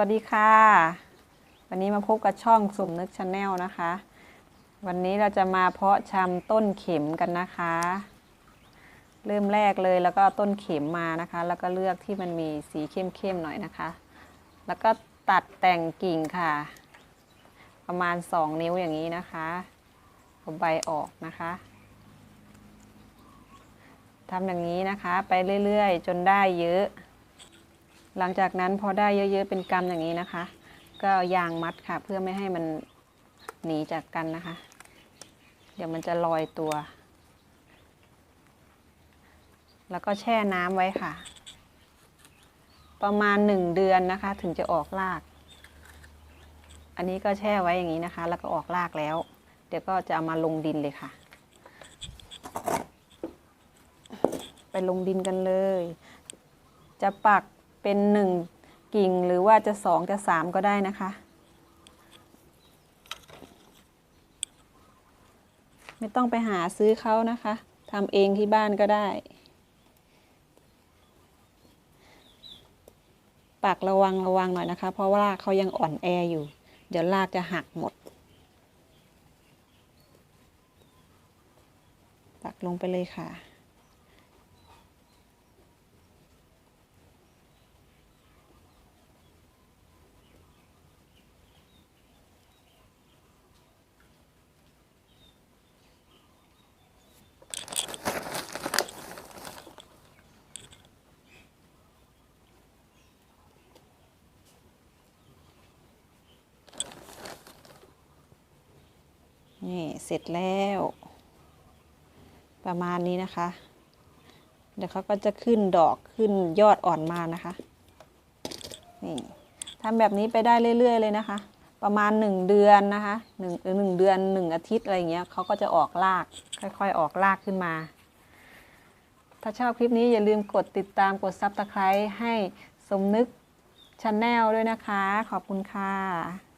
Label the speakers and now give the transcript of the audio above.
Speaker 1: วัสดีค่ะ วันนี้มาพบกับช่องสมนึกชาแนลนะคะ วันนี้เราจะมาเพาะชำต้นเข็มกันนะคะ เริ่มแรกเลยแล้วก็ต้นเข็มมานะคะ แล้วก็เลือกที่มันมีสีเข้มๆหน่อยนะคะ แล้วก็ตัดแต่งกิ่งค่ะ ประมาณ 2 นิ้วอย่างนี้นะคะเอาใบออกนะคะทำอย่างนี้นะคะ ไปเรื่อยๆ จนได้เยอะ หลังจากนั้นพอได้เยอะๆเป็นกำอย่างนี้นะคะ ก็เอายางมัดค่ะ เพื่อไม่ให้มันหนีจากกันนะคะ เดี๋ยวมันจะลอยตัว แล้วก็แช่น้ำไว้ค่ะ ประมาณหนึ่งเดือนนะคะ ถึงจะออกราก อันนี้ก็แช่ไว้อย่างนี้นะคะ แล้วก็ออกรากแล้ว เดี๋ยวก็จะเอามาลงดินเลยค่ะ ไปลงดินกันเลย จะปัก เป็นหนึ่งกิ่งหรือว่าจะสองจะสามก็ได้นะคะ ไม่ต้องไปหาซื้อเขานะคะทำเองที่บ้านก็ได้ปักระวังระวังหน่อยนะคะ เพราะว่ารากเขายังอ่อนแออยู่ เดี๋ยวรากจะหักหมดปักลงไปเลยค่ะ นี่เสร็จแล้ว ประมาณนี้นะคะ เดี๋ยวเขาก็จะขึ้นดอกขึ้นยอดอ่อนมานะคะ นี่ทำแบบนี้ไปได้เรื่อย ๆ เลยนะคะ ประมาณหนึ่งเดือนนะคะหนึ่งหรือหนึ่งเดือนหนึ่งอาทิตย์อะไรอย่างเงี้ยเขาก็จะออกราก ค่อยๆ ออกรากขึ้นมา ถ้าชอบคลิปนี้อย่าลืมกดติดตามกดซับสไครต์ให้สมนึกชาแนลด้วยนะคะ ขอบคุณค่ะ